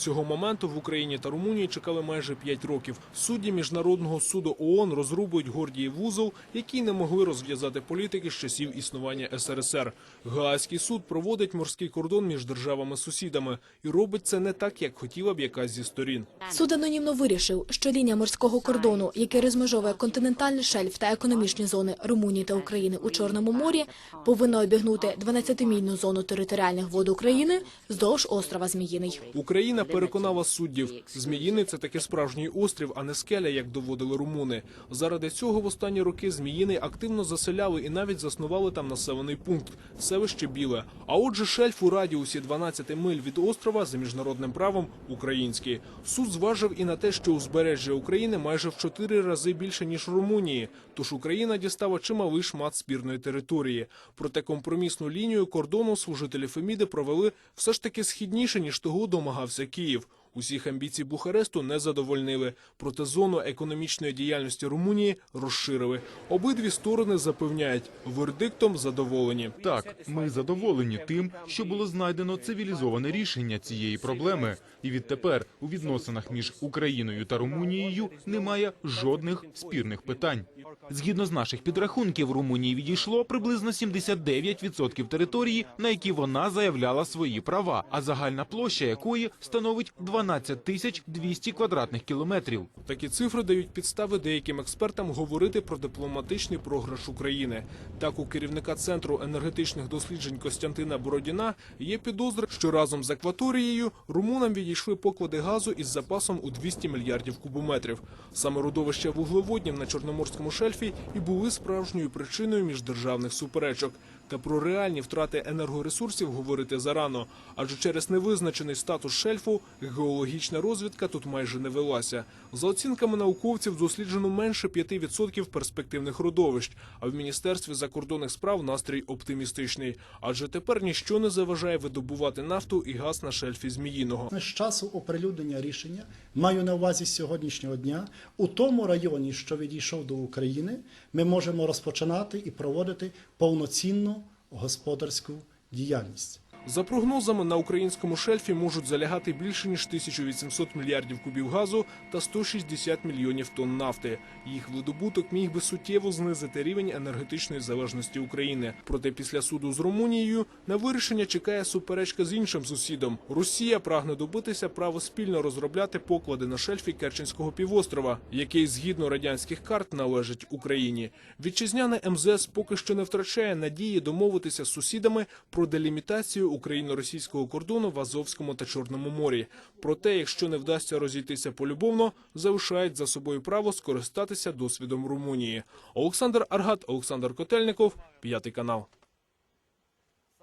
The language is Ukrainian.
Цього моменту в Україні та Румунії чекали майже 5 років. Судді міжнародного суду ООН розрубують Гордіїв вузол, який не могли розв'язати політики з часів існування СРСР. Гаазький суд проводить морський кордон між державами-сусідами і робить це не так, як хотіла б якась зі сторін. Суд анонімно вирішив, що лінія морського кордону, який розмежовує континентальний шельф та економічні зони Румунії та України у Чорному морі, повинна обігнути 12-мільну зону територіальних вод України вздовж острова Зміїний. Україна переконала суддів. Зміїний це таки справжній острів, а не скеля, як доводили румуни. Заради цього в останні роки Зміїний активно заселяли і навіть заснували там населений пункт селище Біле. А отже, шельф у радіусі 12 миль від острова за міжнародним правом український. Суд зважив і на те, що узбережжя України майже в чотири рази більше ніж Румунії. Тож Україна дістала чималий шмат спірної території. Проте компромісну лінію кордону служителі Феміди провели все ж таки східніше, ніж того домагався Київ. Київ Усіх амбіцій Бухаресту не задовольнили. Проте зону економічної діяльності Румунії розширили. Обидві сторони запевняють, вердиктом задоволені. Так, ми задоволені тим, що було знайдено цивілізоване рішення цієї проблеми, і відтепер у відносинах між Україною та Румунією немає жодних спірних питань. Згідно з наших підрахунків, Румунії відійшло приблизно 79% території, на які вона заявляла свої права, а загальна площа якої становить 12 тисяч 200 квадратних кілометрів. Такі цифри дають підстави деяким експертам говорити про дипломатичний програш України. Так, у керівника центру енергетичних досліджень Костянтина Бородіна є підозри, що разом з акваторією румунам відійшли поклади газу із запасом у 200 мільярдів кубометрів. Саме родовища вуглеводнів на Чорноморському шельфі і були справжньою причиною міждержавних суперечок. Та про реальні втрати енергоресурсів говорити зарано, адже через невизначений статус шельфу геологічна розвідка тут майже не велася. За оцінками науковців досліджено менше 5% перспективних родовищ. А в міністерстві закордонних справ настрій оптимістичний, адже тепер ніщо не заважає видобувати нафту і газ на шельфі Зміїного. З часу оприлюднення рішення маю на увазі сьогоднішнього дня у тому районі, що відійшов до України, ми можемо розпочинати і проводити повноцінну господарську діяльність. За прогнозами, на українському шельфі можуть залягати більше ніж 1800 мільярдів кубів газу та 160 мільйонів тонн нафти. Їх видобуток міг би суттєво знизити рівень енергетичної залежності України. Проте після суду з Румунією на вирішення чекає суперечка з іншим сусідом. Росія прагне добитися права спільно розробляти поклади на шельфі Керченського півострова, який згідно радянських карт належить Україні. Вітчизняне МЗС поки що не втрачає надії домовитися з сусідами про делімітацію україно-російського кордону в Азовському та Чорному морі. Проте, якщо не вдасться розійтися полюбовно, залишають за собою право скористатися досвідом Румунії. Олександр Аргат, Олександр Котельников, п'ятий канал.